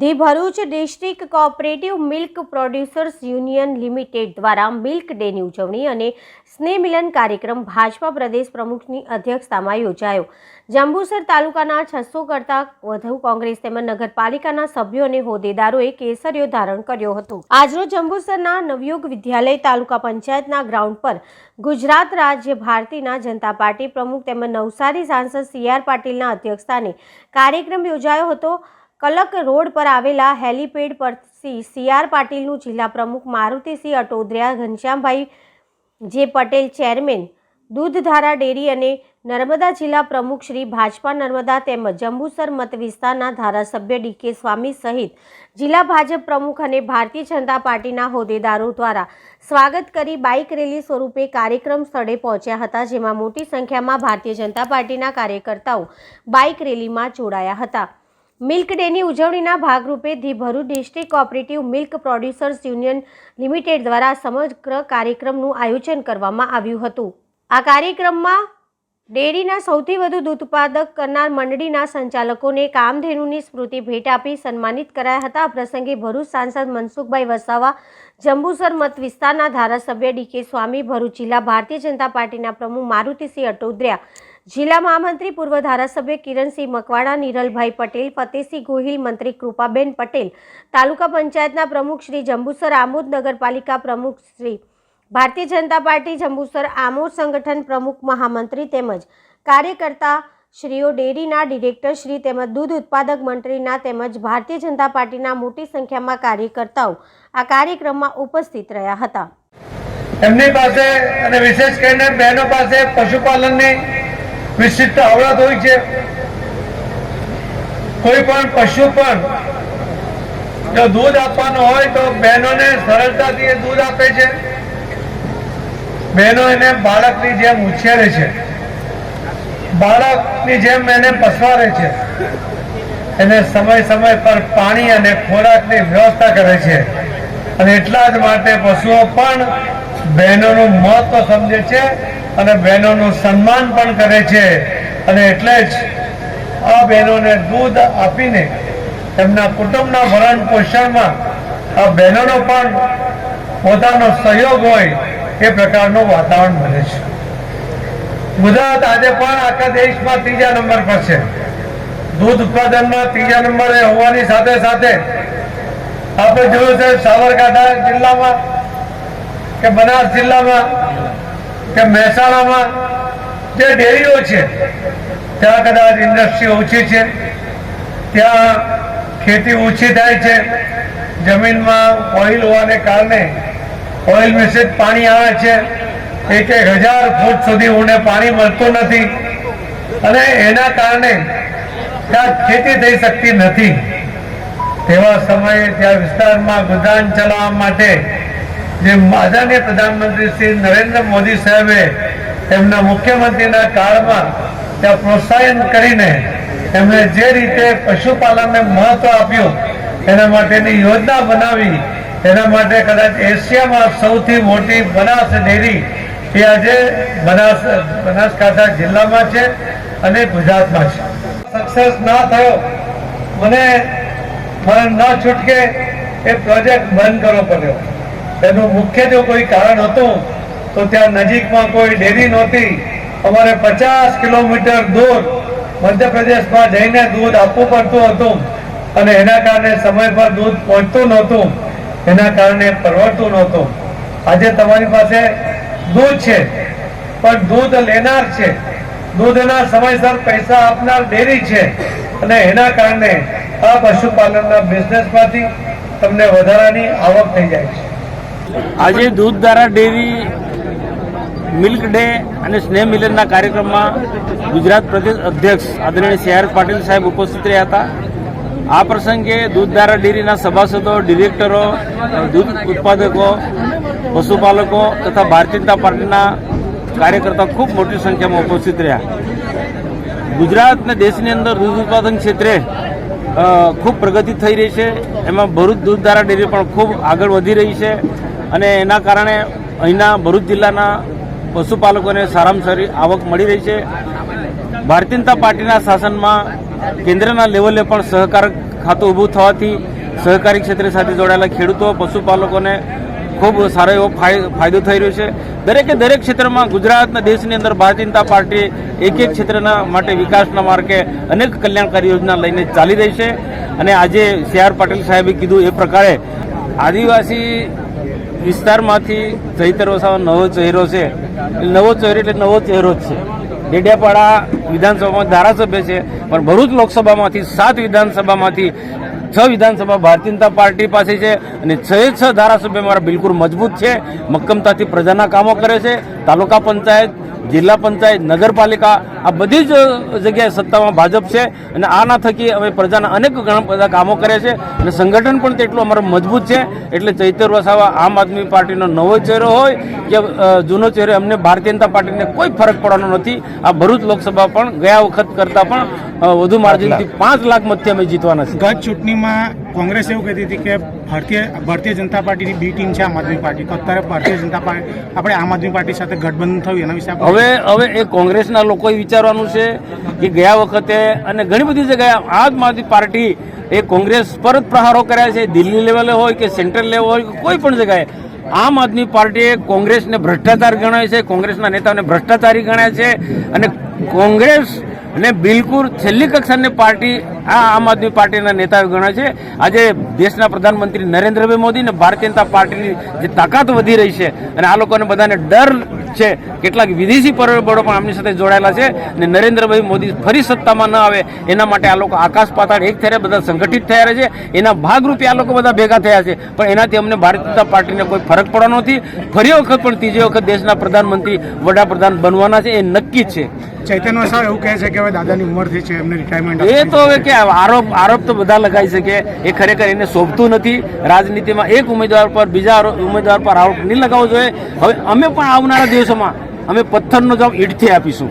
The Bharuch district cooperative milk producers union limited દ્વારા milk ડેની ઉજવણી અને સ્નેહ મિલન કાર્યક્રમ ભાજપા પ્રદેશ પ્રમુખની અધ્યક્ષતામાં યોજાયો. જંબુસર તાલુકાના છસો કરતાં વધુ કોંગ્રેસ તેમજ નગરપાલિકાના સભ્યો અને હોદ્દેદારોએ કેસરીઓ ધારણ કર્યો હતો. આજરોજ જંબુસરના નવયુગ વિદ્યાલય તાલુકા પંચાયતના ગ્રાઉન્ડ પર ગુજરાત રાજ્ય ભારતીના જનતા પાર્ટી પ્રમુખ તેમજ નવસારી સાંસદ સી આર પાટીલના અધ્યક્ષસ્થાને કાર્યક્રમ યોજાયો હતો. કલક રોડ પર આવેલા હેલીપેડ પરથી સીઆર પાટીલનું જિલ્લા પ્રમુખ મારુતિસિંહ અટોદરિયા ઘનશ્યામભાઈ જે પટેલ ચેરમેન, દૂધધારા ડેરી અને નર્મદા જિલ્લા પ્રમુખ શ્રી ભાજપા નર્મદા તેમજ જંબુસર મત વિસ્તારના ધારાસભ્ય ડીકે સ્વામી સહિત જિલ્લા ભાજપ પ્રમુખ અને ભારતીય જનતા પાર્ટીના હોદ્દેદારો દ્વારા સ્વાગત કરી બાઇક રેલી સ્વરૂપે કાર્યક્રમ સ્થળે પહોંચ્યા હતા, જેમાં મોટી સંખ્યામાં ભારતીય જનતા પાર્ટીના કાર્યકર્તાઓ બાઇક રેલીમાં જોડાયા હતા. મિલ્ક ડેની ઉજવણીના ભાગરૂપે the Bharuch district cooperative milk producers union limited દ્વારા સમગ્ર કાર્યક્રમનું આયોજન કરવામાં આવ્યું હતું. આ કાર્યક્રમમાં ડેરીના સૌથી વધુ દૂધ ઉત્પાદક કરનાર મંડળીના સંચાલકોને કામધેનુની સ્મૃતિ ભેટ આપી સન્માનિત કરાયા હતા. આ પ્રસંગે ભરૂચ સાંસદ મનસુખભાઈ વસાવા, જંબુસર મત વિસ્તારના ધારાસભ્ય ડીકે સ્વામી, ભરૂચ જિલ્લા ભારતીય જનતા પાર્ટીના પ્રમુખ મારુતિસિંહ અટોદરિયા જિલ્લા મહામંત્રી પૂર્વ ધારાસભ્ય કિરણસિંહ મકવાણા, નિરલભાઈ પટેલ, ફતેહસિંહ ગોહિલ, મંત્રી કૃપાબેન પટેલ, તાલુકા પંચાયતના પ્રમુખ શ્રી જંબુસર આમોદ, નગરપાલિકા પ્રમુખ શ્રી ભારતીય જનતા પાર્ટી જંબુસર આમોદ સંગઠન પ્રમુખ મહામંત્રી તેમજ કાર્યકર્તા શ્રીઓ ડેરીના ડિરેક્ટર શ્રી તેમજ દૂધ ઉત્પાદક મંત્રીના તેમજ ભારતીય જનતા પાર્ટીના મોટી સંખ્યામાં કાર્યકર્તાઓ આ કાર્યક્રમમાં ઉપસ્થિત રહ્યા હતા. એમની પાસે અને વિશેષ કરીને બહેનો પાસે પશુપાલનની વિશિષ્ટ આવડત હોય છે. કોઈ પણ પશુ પણ જો દૂધ આપવાનું હોય તો બહેનોને સરળતાથી એ દૂધ આપે છે. બહેનો એને બાળકની જેમ ઉછેરે છે. બાળકની જેમ એને પસવારે છે. એને સમય સમય પર પાણી અને ખોરાકની વ્યવસ્થા કરે છે. અને એટલા જ માટે પશુઓ પણ બહેનોનું મહત્વ સમજે છે. અને બહેનોનું સન્માન પણ કરે છે. અને એટલે જ આ બહેનોને દૂધ આપીને તેમના કુટુંબના ભરણ પોષણમાં આ બહેનોનો પણ પોતાનો સહયોગ હોય એ પ્રકારનું વાતાવરણ બને છે. ગુજરાત આજે પણ આખા દેશમાં ત્રીજા નંબર પર છે. દૂધ ઉત્પાદનમાં ત્રીજા નંબરે હોવાની સાથે સાથે આપણે જોયું છે સાબરકાંઠા જિલ્લામાં કે બનાસ જિલ્લામાં કે મહેસાણામાં જે ડેરીઓ છે, ત્યાં કદાચ ઇન્ડસ્ટ્રી ઓછી છે, ત્યાં ખેતી ઓછી થાય છે, જમીનમાં ઓઇલ હોવાને કારણે ઓઇલ મિશ્રિત પાણી આવે છે, એક એક હજાર ફૂટ સુધી ઊંડે પાણી મળતું નથી અને એના કારણે ત્યાં ખેતી થઈ શકતી નથી. તેવા સમયે ત્યાં વિસ્તારમાં ગુજરાન ચલાવવા માટે જે આદરણીય પ્રધાનમંત્રી શ્રી નરેન્દ્ર મોદી સાહેબે એમના મુખ્યમંત્રીના કાળમાં ત્યાં પ્રોત્સાહન કરીને એમણે જે રીતે પશુપાલનને મહત્વ આપ્યું, એના માટેની યોજના બનાવી, એના માટે કદાચ એશિયામાં સૌથી મોટી બનાસ ડેરી એ આજે બનાસ, બનાસકાંઠા જિલ્લામાં છે અને ગુજરાતમાં છે. સક્સેસ ના થયો, મને મને ન છૂટકે એ પ્રોજેક્ટ બંધ કરવો પડ્યો. એનું મુખ્ય જો કોઈ કારણ હતું, તો ત્યાં નજીકમાં કોઈ ડેરી નહોતી. અમારે પચાસ કિલોમીટર દૂર મધ્યપ્રદેશમાં જઈને દૂધ આપવું પડતું હતું અને એના કારણે સમય પર દૂધ પહોંચતું નહોતું. એના કારણે પરવડતું નહોતું. આજે તમારી પાસે દૂધ છે, પણ દૂધ લેનાર છે. દૂધના સમયસર પૈસા આપનાર ડેરી છે અને એના કારણે આ પશુપાલનના બિઝનેસમાંથી તમને વધારાની આવક થઈ જાય છે. આજે દૂધ ધારા ડેરી, મિલ્ક ડે અને સ્નેહ મિલનના કાર્યક્રમમાં ગુજરાત પ્રદેશ અધ્યક્ષ આદરણીય સી આર પાટીલ સાહેબ ઉપસ્થિત રહ્યા હતા. આ પ્રસંગે દૂધ ધારા ડેરીના સભાસદો, ડિરેક્ટરો, દૂધ ઉત્પાદકો, પશુપાલકો તથા ભારતીય જનતા પાર્ટીના કાર્યકર્તા ખૂબ મોટી સંખ્યામાં ઉપસ્થિત રહ્યા. ગુજરાત અને દેશની અંદર દૂધ ઉત્પાદન ક્ષેત્રે ખૂબ પ્રગતિ થઈ રહી છે. એમાં ભરૂચ દૂધધારા ડેરી પણ ખૂબ આગળ વધી રહી છે અને એના કારણે અહીંના ભરૂચ જિલ્લાના પશુપાલકોને સારામાં સારી આવક મળી રહી છે. ભારતીય જનતા પાર્ટીના શાસનમાં કેન્દ્રના લેવલે પણ સહકાર ખાતું ઊભું થવાથી સહકારી ક્ષેત્ર સાથે જોડાયેલા ખેડૂતો, પશુપાલકોને ખૂબ સારો એવો ફાય- ફાયદો થઈ રહ્યો છે. દરેકે દરેક ક્ષેત્રમાં ગુજરાતના દેશની અંદર ભારતીય જનતા પાર્ટી એક એક ક્ષેત્રના માટે વિકાસના માર્ગે અનેક કલ્યાણકારી યોજના લઈને ચાલી રહી છે. અને આજે સી આર પાટીલ સાહેબે કીધું એ પ્રકારે, આદિવાસી વિસ્તારમાંથી ચૈતર વસાવા નવો ચહેરો છે. નવો ચહેરો એટલે નવો ચહેરો જ છે. ડેડિયાપાડા વિધાનસભામાં ધારાસભ્ય છે, પણ ભરૂચ લોકસભામાંથી સાત વિધાનસભામાંથી છ વિધાનસભા ભારતીય જનતા પાર્ટી પાસે છે અને છ છ ધારાસભ્ય મારા બિલકુલ મજબૂત છે. મક્કમતાથી પ્રજાના કામો કરે છે. તાલુકા પંચાયત જિલ્લા પંચાયત નગરપાલિકા આ બધી જ જગ્યાએ સત્તામાં ભાજપ છે અને આના થકી અમે પ્રજાના અનેક ઘણા બધા કામો કરે છે અને સંગઠન પણ તેટલું અમારું મજબૂત છે. એટલે ચૈતર વસાવા આમ આદમી પાર્ટીનો નવો ચહેરો હોય કે જૂનો ચહેરો અમને ભારતીય જનતા પાર્ટીને કોઈ ફરક પડવાનો નથી. આ ભરૂચ લોકસભા પણ ગયા વખત કરતાં પણ વધુ માર્જિનથી પાંચ લાખ મતથી અમે જીતવાના છે ગત ચૂંટણીમાં કોંગ્રેસ એવું કહેતી હતી કે ભારતીય ભારતીય જનતા પાર્ટીની બી ટીમ છે આમ આદમી પાર્ટી. તો અત્યારે ભારતીય જનતા પાર્ટી, આપણે આમ આદમી પાર્ટી સાથે ગઠબંધન થયું, એના વિશે હવે હવે એ કોંગ્રેસના લોકોએ વિચારવાનું છે કે ગયા વખતે અને ઘણી બધી જગ્યાએ આમ આદમી પાર્ટી એ કોંગ્રેસ પર જ પ્રહારો કર્યા છે, દિલ્હી લેવલે હોય કે સેન્ટ્રલ લેવલ હોય કે કોઈ પણ જગ્યાએ. આમ આદમી પાર્ટીએ કોંગ્રેસને ભ્રષ્ટાચાર ગણાય છે, કોંગ્રેસના નેતાઓને ભ્રષ્ટાચારી ગણાય છે અને કોંગ્રેસ ને બિલકુલ છેલ્લી કક્ષાની પાર્ટી આ આમ આદમી પાર્ટીના નેતાઓ ગણાય છે. આજે દેશના પ્રધાનમંત્રી નરેન્દ્રભાઈ મોદી અને ભારતીય જનતા પાર્ટીની જે તાકાત વધી રહી છે અને આ લોકોને બધાને ડર છે. કેટલાક વિદેશી પરિબળો પણ આમની સાથે જોડાયેલા છે અને નરેન્દ્રભાઈ મોદી ફરી સત્તામાં ન આવે એના માટે આ લોકો આકાશ પાતાળ એક થયા બધા સંગઠિત થયા છે. એના ભાગરૂપે આ લોકો બધા ભેગા થયા છે. પણ એનાથી અમને ભારતીય જનતા પાર્ટીને કોઈ ફરક પડવાનો નથી. ફરી વખત પણ ત્રીજી વખત દેશના પ્રધાનમંત્રી વડાપ્રધાન બનવાના છે એ નક્કી છે. ચૈતન્ય સર એવું કહે છે કે હવે દાદાની ઉંમર થઈ છે એમને રિટાયરમેન્ટ એ તો હવે કે આરોપ આરોપ તો બધા લગાવી શકે એ ખરેખર એને શોભતું નથી. રાજનીતિમાં એક ઉમેદવાર પર બીજા ઉમેદવાર પર આરોપ નહીં લગાવવો જોઈએ. હવે અમે પણ આવનારા દિવસોમાં અમે પથ્થરનો જવાબ ઈટથી આપીશું.